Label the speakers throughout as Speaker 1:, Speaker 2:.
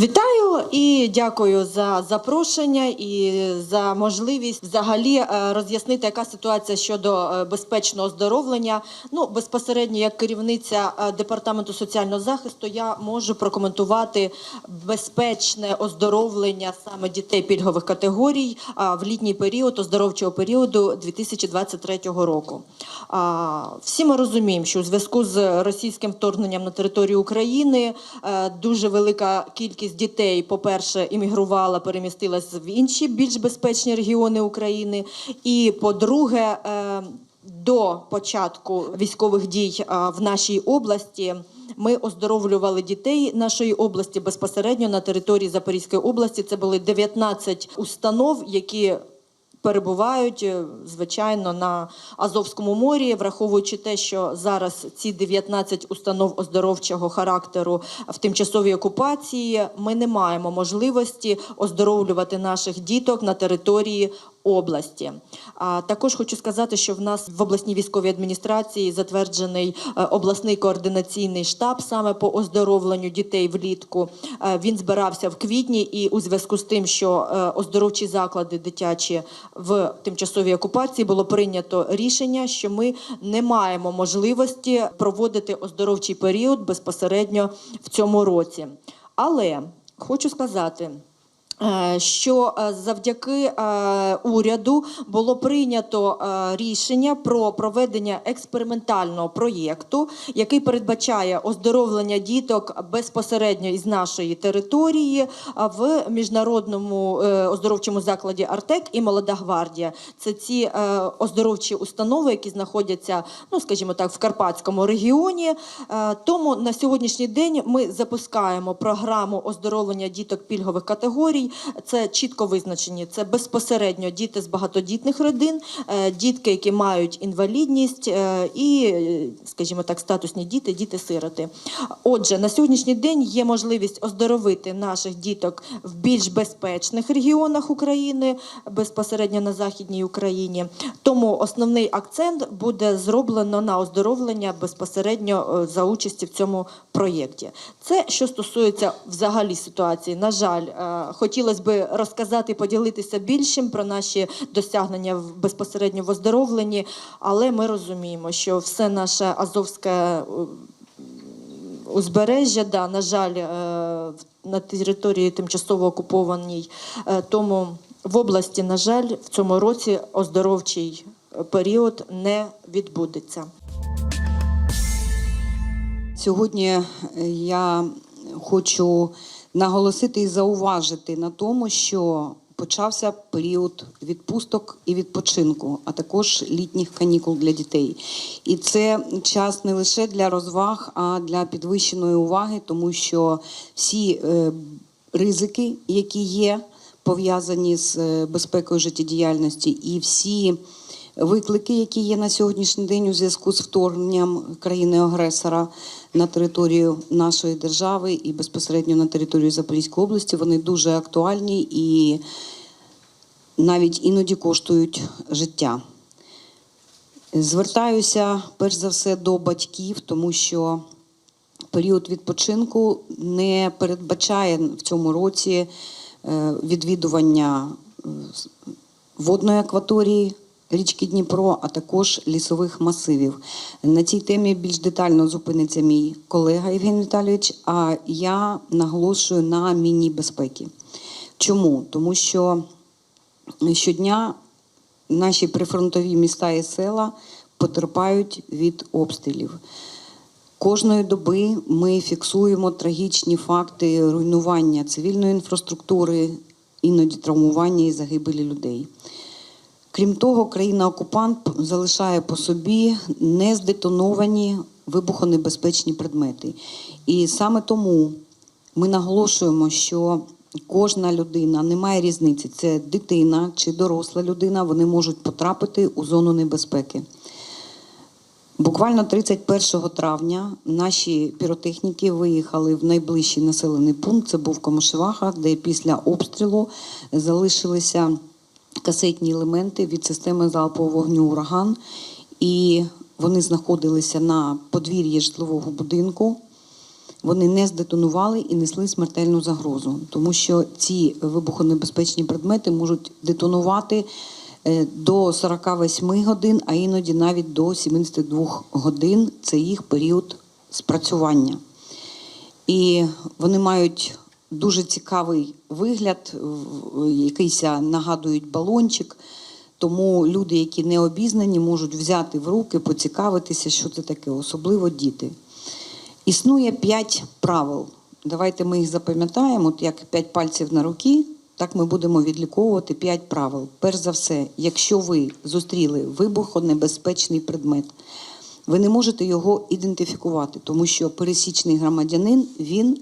Speaker 1: Вітаю і дякую за запрошення і за можливість взагалі е, роз'яснити, яка ситуація щодо е, безпечного оздоровлення. Ну безпосередньо як керівниця е, департаменту соціального захисту я можу прокоментувати безпечне оздоровлення саме дітей пільгових категорій в літній період оздоровчого періоду 2023 року. Всі ми розуміємо, що у зв'язку з російським вторгненням на територію України дуже велика кількість дітей, по-перше, іммігрувала, перемістилась в інші більш безпечні регіони України. І по-друге, е, до початку військових дій в нашій області ми оздоровлювали дітей нашої області безпосередньо на території Запорізької області. Це були 19 установ, які перебувають е, звичайно на Азовському морі, враховуючи те, що зараз ці 19 установ оздоровчого характеру в тимчасовій окупації, ми не маємо можливості оздоровлювати наших діток на території області. А також хочу сказати, що в нас в обласній військовій адміністрації затверджений е, обласний координаційний штаб саме по оздоровленню дітей влітку. Е, Він збирався в квітні, і у зв'язку з тим, що е, оздоровчі заклади дитячі в тимчасовій окупації було прийнято рішення, що ми не маємо можливості проводити оздоровчий період безпосередньо в цьому році. Але хочу сказати. Е, Що е, завдяки е, уряду було прийнято рішення про проведення експериментального проєкту, який передбачає оздоровлення діток безпосередньо із нашої території в міжнародному оздоровчому закладі Артек і Молода гвардія. Це ці оздоровчі установи, які знаходяться, ну скажімо так, в Карпатському регіоні. Тому на сьогоднішній день ми запускаємо програму оздоровлення діток пільгових категорій. Це чітко визначені. Це безпосередньо діти з багатодітних родин, е, дітки, які мають інвалідність, е, і, скажімо так, статусні діти, діти-сироти. Отже, на сьогоднішній день є можливість оздоровити наших діток в більш безпечних регіонах України, безпосередньо на західній Україні. Тому основний акцент буде зроблено на оздоровлення безпосередньо е, за участі в цьому проєкті. Це що стосується взагалі ситуації. На жаль, е, хотілося б розказати, поділитися більшим про наші досягнення в- безпосередньо в оздоровленні, але ми розуміємо, що все наше азовське е, узбережжя, да, на жаль, е, на території тимчасово окупованій. Е, Тому в області, на жаль, в цьому році оздоровчий період не відбудеться.
Speaker 2: Сьогодні я хочу наголосити і зауважити на тому, що почався період відпусток і відпочинку, а також літніх канікул для дітей. І це час не лише для розваг, а для підвищеної уваги, тому що всі е, ризики, які є пов'язані з е, безпекою життєдіяльності, і всі виклики, які є на сьогоднішній день у зв'язку з вторгненням країни-агресора на територію нашої держави і безпосередньо на територію Запорізької області, вони дуже актуальні і навіть іноді коштують життя. Звертаюся перш за все до батьків, тому що період відпочинку не передбачає в цьому році е, відвідування е, водної акваторії річки Дніпро, а також лісових масивів. На цій темі більш детально зупиниться мій колега Євген Віталійович, а я наголошую на міні-безпеки. Чому? Тому що щодня наші прифронтові міста і села потерпають від обстрілів. Кожної доби ми фіксуємо трагічні факти руйнування цивільної інфраструктури, іноді травмування і загибелі людей. Крім того, країна-окупант залишає по собі нездетоновані вибухонебезпечні предмети. І саме тому ми наголошуємо, що кожна людина немає різниці, це дитина чи доросла людина, вони можуть потрапити у зону небезпеки. Буквально 31 травня наші піротехніки виїхали в найближчий населений пункт. Це був Комишеваха, де після обстрілу залишилися касетні елементи від системи залпового вогню Ураган, і вони знаходилися на подвір'ї житлового будинку. вони не здетонували і несли смертельну загрозу, тому що ці вибухонебезпечні предмети можуть детонувати е, до 48 годин, а іноді навіть до 72 годин. Це їх період спрацювання. І вони мають дуже цікавий вигляд, якийсь нагадують балончик. Тому люди, які не обізнані, можуть взяти в руки, поцікавитися, що це таке, особливо діти. Існує п'ять правил. Давайте ми їх запам'ятаємо, От як п'ять пальців на руки, так ми будемо відліковувати п'ять правил. Перш за все, якщо ви зустріли вибухонебезпечний предмет, ви не можете його ідентифікувати, тому що пересічний громадянин він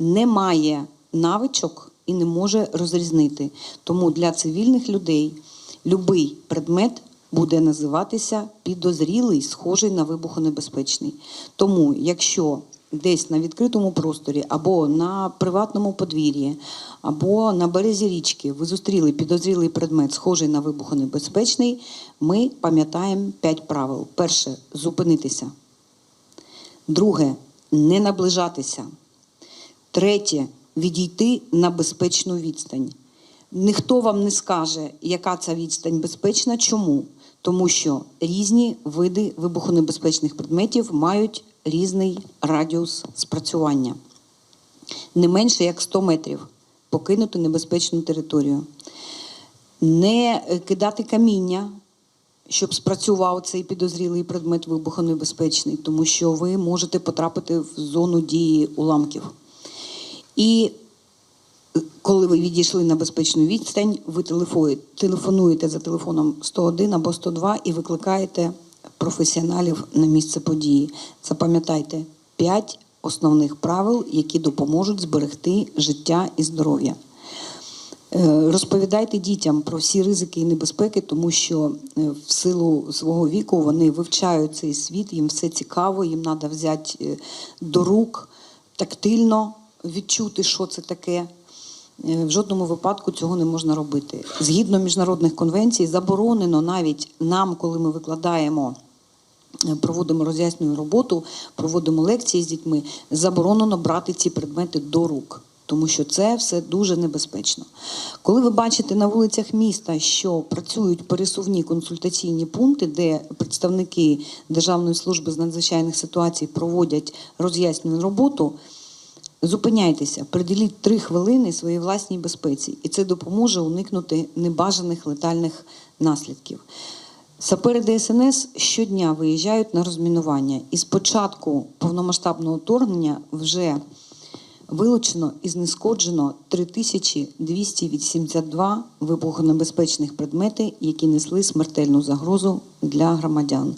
Speaker 2: не має навичок і не може розрізнити. Тому для цивільних людей будь-який предмет буде називатися підозрілий, схожий на вибухонебезпечний. Тому, якщо десь на відкритому просторі або на приватному подвір'ї, або на березі річки ви зустріли підозрілий предмет, схожий на вибухонебезпечний, ми пам'ятаємо п'ять правил. Перше зупинитися. Друге не наближатися. Третє відійти на безпечну відстань. Ніхто вам не скаже, яка ця відстань безпечна. Чому? Тому що різні види вибухонебезпечних предметів мають різний радіус спрацювання. Не менше як 100 метрів покинути небезпечну територію. Не кидати каміння, щоб спрацював цей підозрілий предмет вибухонебезпечний, тому що ви можете потрапити в зону дії уламків. І е, коли ви відійшли на безпечну відстань, ви телефонуєте за телефоном 101 або 102 і викликаєте професіоналів на місце події. Запам'ятайте п'ять основних правил, які допоможуть зберегти життя і здоров'я. Е, Розповідайте дітям про всі ризики і небезпеки, тому що е, в силу свого віку вони вивчають цей світ, їм все цікаво, їм треба взяти до рук, тактильно відчути, що це таке. Е, В жодному випадку цього не можна робити. Згідно міжнародних конвенцій, заборонено навіть нам, коли ми викладаємо. е, Проводимо роз'яснювальну роботу, проводимо лекції з дітьми. Заборонено брати ці предмети до рук, тому що це все дуже небезпечно. Коли ви бачите на вулицях міста, що працюють пересувні консультаційні пункти, де представники Державної служби з надзвичайних ситуацій проводять роз'яснювальну роботу, Зупиняйтеся, приділіть три хвилини своїй власній безпеці, і це допоможе уникнути небажаних летальних наслідків. Сапери ДСНС щодня виїжджають на розмінування, і з початку повномасштабного вторгнення вже вилучено і знешкоджено 3282 вибухонебезпечних предмети, які несли смертельну загрозу для громадян.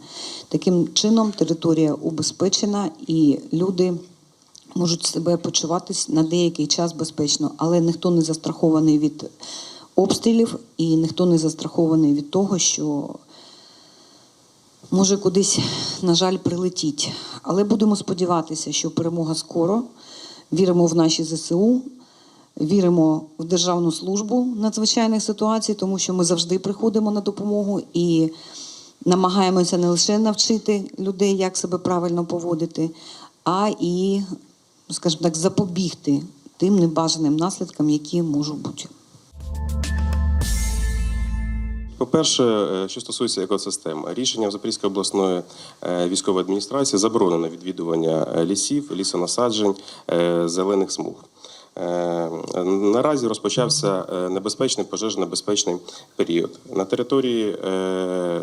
Speaker 2: Таким чином, територія убезпечена і люди можуть себе почуватись на деякий час безпечно, але ніхто не застрахований від обстрілів і ніхто не застрахований від того, що може кудись, на жаль, прилетіть. Але будемо сподіватися, що перемога скоро. Віримо в наші ЗСУ, віримо в Державну службу надзвичайних ситуацій, тому що ми завжди приходимо на допомогу і намагаємося не лише навчити людей, як себе правильно поводити, а і, скажімо так, запобігти тим небажаним наслідкам, які можуть бути.
Speaker 3: По-перше, е, що стосується екосистем, рішенням Запорізької обласної е, військової адміністрації заборонено відвідування е, лісів, лісонасаджень, зелених смуг. Наразі розпочався небезпечний пожежно-небезпечний період. На території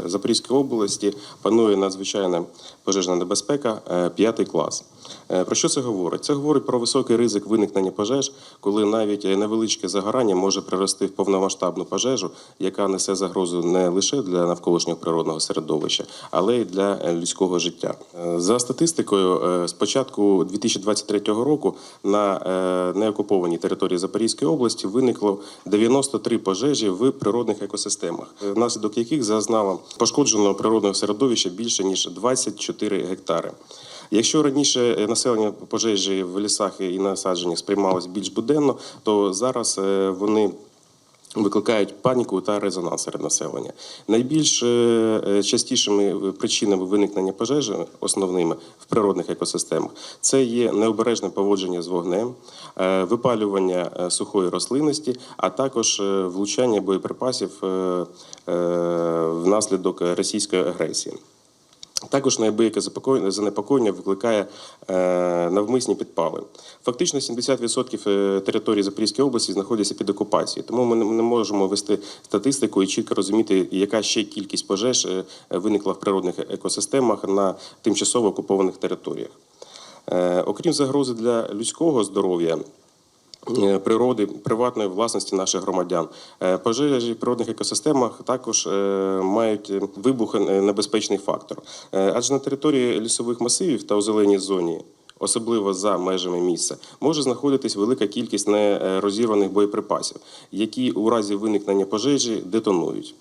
Speaker 3: Запорізької області панує надзвичайна пожежна небезпека, п'ятий клас. Е, Про що це говорить? Це говорить про високий ризик виникнення пожеж, коли навіть е, невеличке загорання може прирости в повномасштабну пожежу, яка несе загрозу не лише для навколишнього природного середовища, але й для е, людського життя. За статистикою, з початку 2023 року на неокупованій території Запорізької області виникло 93 пожежі в природних екосистемах, внаслідок яких зазнало пошкодженого природного середовища більше ніж 24 гектари. Якщо раніше е, населення пожежі в лісах і насадженнях сприймалось більш буденно, то зараз е, вони Викликають паніку та резонанс серед населення. Найбільш е, частішими причинами виникнення пожежі, основними в природних екосистемах, це є необережне поводження з вогнем, випалювання сухої рослинності, а також влучання боєприпасів внаслідок російської агресії. Також запокоєння- занепокоєння викликає е, навмисні підпали. Фактично 70% е, території Запорізької області знаходяться під окупацією, тому ми не- можемо вести статистику і чітко розуміти, яка ще кількість пожеж е, виникла в природних екосистемах на тимчасово окупованих територіях. Окрім загрози для людського здоров'я, природи, приватної власності наших громадян. Е, Пожежі в природних екосистемах також е, мають е, вибухонебезпечний фактор. Е, Адже на території лісових масивів та у зеленій зоні. Особливо за межами місця може знаходитись велика кількість нерозірваних боєприпасів, які у разі виникнення пожежі детонують.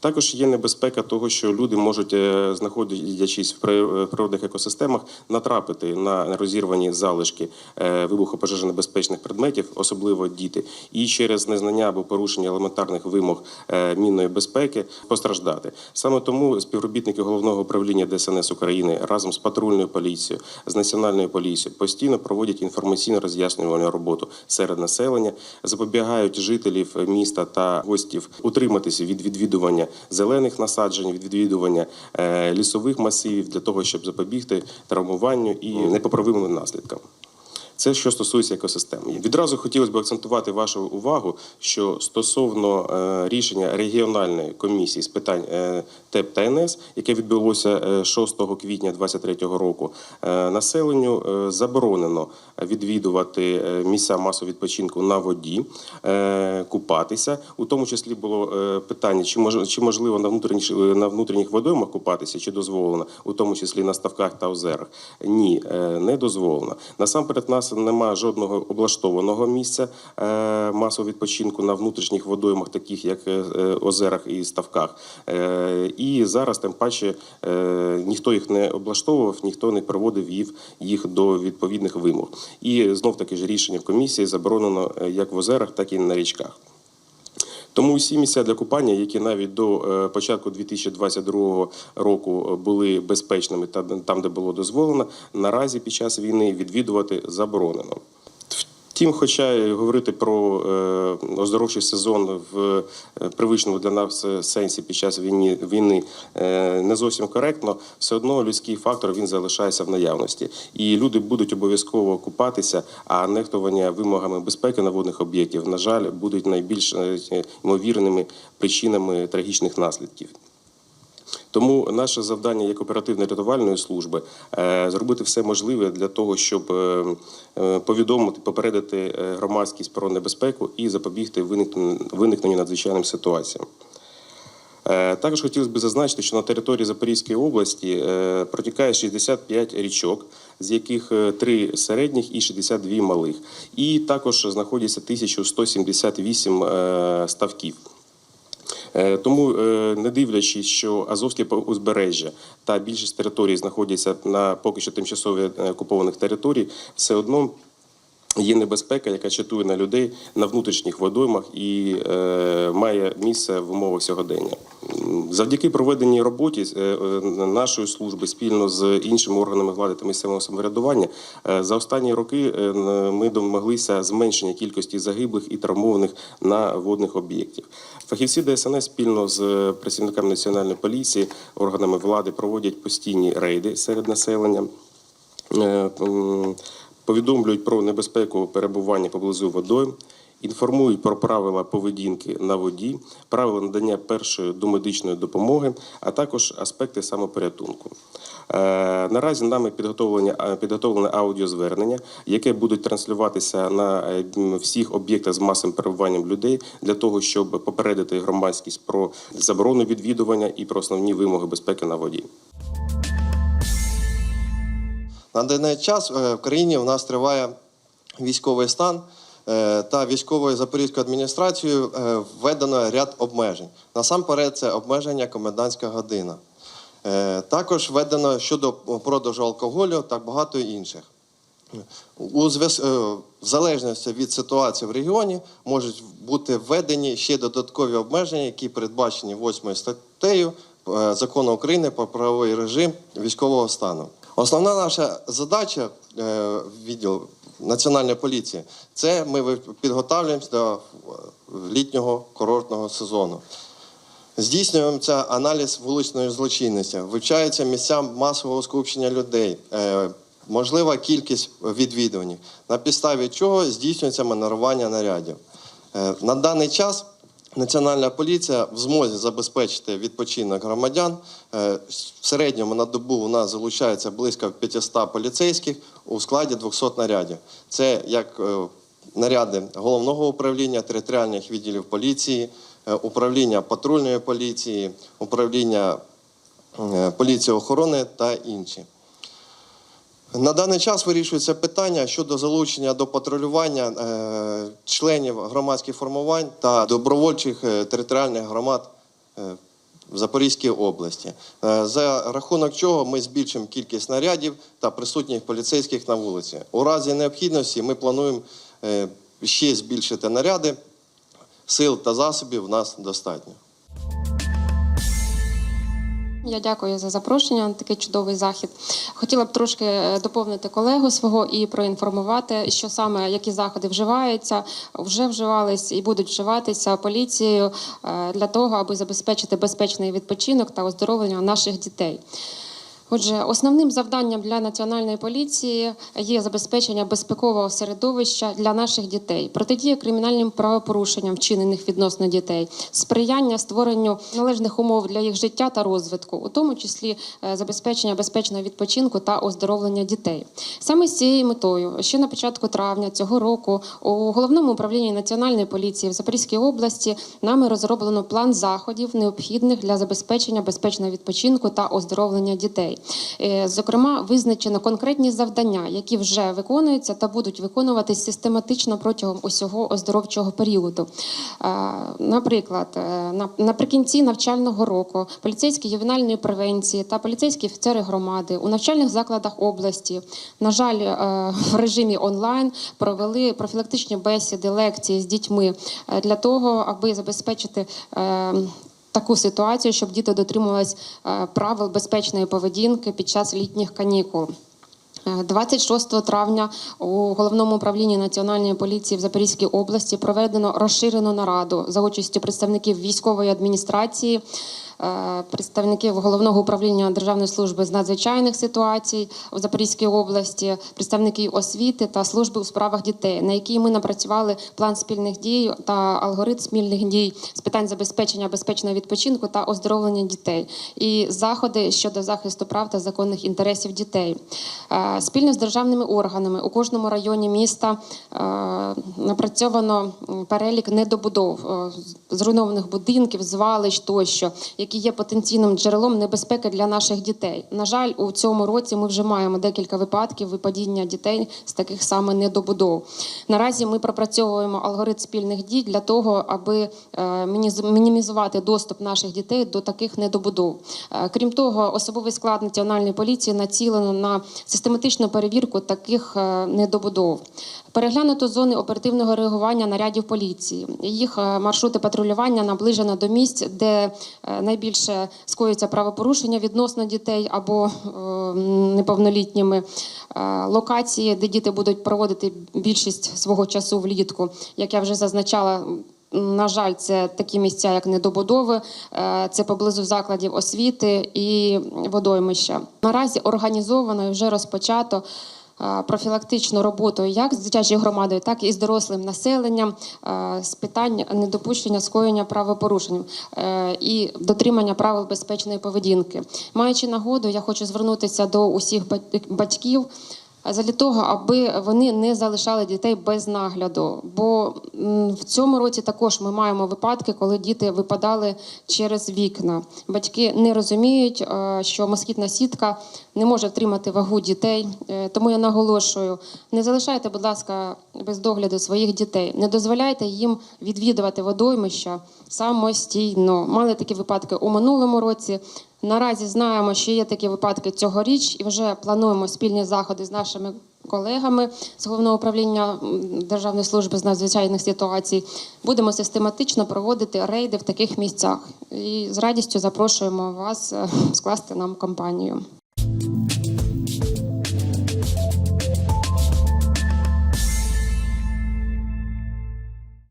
Speaker 3: Також є небезпека того, що люди можуть, е, знаходячись в природних екосистемах, натрапити на розірвані залишки е, вибухопожежонебезпечних предметів, особливо діти, і через незнання або порушення елементарних вимог е, мінної безпеки постраждати. Саме тому співробітники головного управління ДСНС України разом з патрульною поліцією, з національною поліцією постійно проводять інформаційно роз'яснювальну роботу серед населення, запобігають жителів міста та гостів утриматися від відвідування зелених насаджень, від відвідування е, лісових масивів для того, щоб запобігти травмуванню і непоправимим наслідкам. Це що стосується екосистеми. Відразу хотілося б акцентувати вашу увагу, що стосовно е, рішення регіональної комісії з питань е, ТЕП та НС, яке відбулося е, 6 квітня 2023 року, е, населенню е, заборонено відвідувати е, місця масового відпочинку на воді, е, купатися. У тому числі було е, питання, чи мож, чи можливо на внутрішніх на внутрішніх водоймах купатися, чи дозволено, у тому числі на ставках та озерах. Ні, е, не дозволено. Насамперед, в нас немає жодного облаштованого місця е, масового відпочинку на внутрішніх водоймах, таких як е, озерах і ставках. Е, І зараз, тим паче, ніхто їх не облаштовував, ніхто не проводив їх, до відповідних вимог. І знов таки ж рішення комісії заборонено як в озерах, так і на річках. Тому усі місця для купання, які навіть до е, початку 2022 року е, були безпечними та там, де було дозволено, наразі під час війни відвідувати заборонено. Втім, хоча говорити про е, оздоровчий сезон в е, привичному для нас е, сенсі під час війни, війни не зовсім коректно, все одно людський фактор він залишається в наявності. І люди будуть обов'язково купатися, а нехтування вимогами безпеки наводних об'єктів, на жаль, будуть найбільш ймовірними причинами трагічних наслідків. Тому наше завдання як оперативно-рятувальної служби е, зробити все можливе для того, щоб е, е, повідомити, попередити громадськість про небезпеку і запобігти виникненню надзвичайним ситуаціям. Також хотілося б зазначити, що на території Запорізької області протікає 65 річок, з яких е, 3 середніх і 62 малих. І також знаходиться 1178 е, ставків. Е, Тому, е, не дивлячись, що Азовське узбережжя та більшість територій знаходяться на поки що тимчасово е, окупованих територій, все одно. Є небезпека, яка чатує на людей на внутрішніх водоймах і е, має місце в умовах сьогодення. Завдяки проведеній роботі е, е, нашої служби спільно з іншими органами влади та місцевого самоврядування е, за останні роки ми домоглися зменшення кількості загиблих і травмованих на водних об'єктів. Фахівці ДСНС спільно з працівниками національної поліції, органами влади проводять постійні рейди серед населення. Повідомлюють про небезпеку перебування поблизу водою, інформують про правила поведінки на воді, правила надання першої домедичної допомоги, а також аспекти самопорятунку. Е, Наразі нами підготовлені підготовлене аудіозвернення, яке буде транслюватися на е, всіх об'єктах з масовим перебуванням людей для того, щоб попередити громадськість про заборону відвідування і про основні вимоги безпеки на воді.
Speaker 4: На даний час е, в країні у нас триває військовий стан е, та військовою Запорізькою адміністрацією е, введено ряд обмежень. Насамперед, це обмеження комендантська година. Також введено щодо продажу алкоголю та багато інших. У в залежності від ситуації в регіоні можуть бути введені ще додаткові обмеження, які передбачені 8 статтею закону України про правовий режим військового стану. Основна наша задача е, відділу Національної поліції це ми підготовлюємося до е, літнього курортного сезону. Здійснюється аналіз вуличної злочинності, вивчаються місця масового скупчення людей, е, можлива кількість відвідувань, на підставі чого здійснюється маневрування нарядів. На даний час Національна поліція в змозі забезпечити відпочинок громадян. Е, В середньому на добу у нас залучається близько 500 поліцейських у складі 200 нарядів. Це як е, наряди головного управління, територіальних відділів поліції, е, управління патрульної поліції, управління поліції охорони та інші. На даний час вирішується питання щодо залучення до патрулювання е, членів громадських формувань та добровольчих е, територіальних громад е, в Запорізькій області, за рахунок чого ми збільшимо кількість нарядів та присутніх поліцейських на вулиці. У разі необхідності ми плануємо ще збільшити наряди. Сил та засобів в нас достатньо.
Speaker 5: Я дякую за запрошення на такий чудовий захід. Хотіла б трошки е, доповнити колегу свого і проінформувати, що саме які заходи вживаються, вже вживались і будуть вживатися поліцією е, для того, аби забезпечити безпечний відпочинок та оздоровлення наших дітей. Отже, основним завданням для національної поліції є забезпечення безпекового середовища для наших дітей, протидія кримінальним правопорушенням, вчинених відносно дітей, сприяння створенню належних умов для їх життя та розвитку, у тому числі е, забезпечення безпечного відпочинку та оздоровлення дітей. Саме з цією метою ще на початку травня цього року у головному управлінні національної поліції в Запорізькій області нами розроблено план заходів, необхідних для забезпечення безпечного відпочинку та оздоровлення дітей. Е, Зокрема, визначено конкретні завдання, які вже виконуються та будуть виконуватись систематично протягом усього оздоровчого періоду. Е, Наприклад, е, наприкінці навчального року поліцейські ювенальної превенції та поліцейські офіцери громади у навчальних закладах області, на жаль, в режимі онлайн провели профілактичні бесіди, лекції з дітьми для того, аби забезпечити. Е, таку ситуацію, щоб діти дотримувались е, правил безпечної поведінки під час літніх канікул. Е, 26 травня у головному управлінні національної поліції в Запорізькій області проведено розширену нараду за участю представників військової адміністрації, е, представників головного управління Державної служби з надзвичайних ситуацій в Запорізькій області, представників освіти та служби у справах дітей, на якій ми напрацювали план спільних дій та алгоритм спільних дій з питань забезпечення безпечного відпочинку та оздоровлення дітей і заходи щодо захисту прав та законних інтересів дітей. Е, Спільно з державними органами у кожному районі міста е, напрацьовано перелік недобудов е, зруйнованих будинків, звалищ тощо, які є потенційним джерелом небезпеки для наших дітей. На жаль, у цьому році ми вже маємо декілька випадків випадіння дітей з таких саме недобудов. Наразі ми пропрацьовуємо алгоритм спільних дій для того, аби е, мінімізувати доступ наших дітей до таких недобудов. Е, Крім того, особовий склад національної поліції націлено на систематичну перевірку таких е, недобудов. Переглянуто зони оперативного реагування нарядів поліції. Їх е, маршрути патрулювання наближено до місць, де е, найбільше скоюється правопорушення відносно дітей або е, неповнолітніми. Локації, де діти будуть проводити більшість свого часу влітку, як я вже зазначала. На жаль, це такі місця, як недобудови, це поблизу закладів освіти і водоймища. Наразі організовано і вже розпочато профілактичну роботу як з дитячою громадою, так і з дорослим населенням з питань недопущення скоєння правопорушень е, і дотримання правил безпечної поведінки. Маючи нагоду, я хочу звернутися до усіх бать- батьків для того, аби вони не залишали дітей без нагляду. Бо в цьому році також ми маємо випадки, коли діти випадали через вікна. Батьки не розуміють, е, що москітна сітка не може втримати вагу дітей. Е, Тому я наголошую: не залишайте, будь ласка, без догляду своїх дітей, не дозволяйте їм відвідувати водоймища самостійно. Мали такі випадки у минулому році. Наразі знаємо, що є такі випадки цьогоріч, і вже плануємо спільні заходи з нашими колегами з головного управління Державної служби з надзвичайних ситуацій будемо систематично проводити рейди в таких місцях. І з радістю запрошуємо вас е, скласти нам компанію.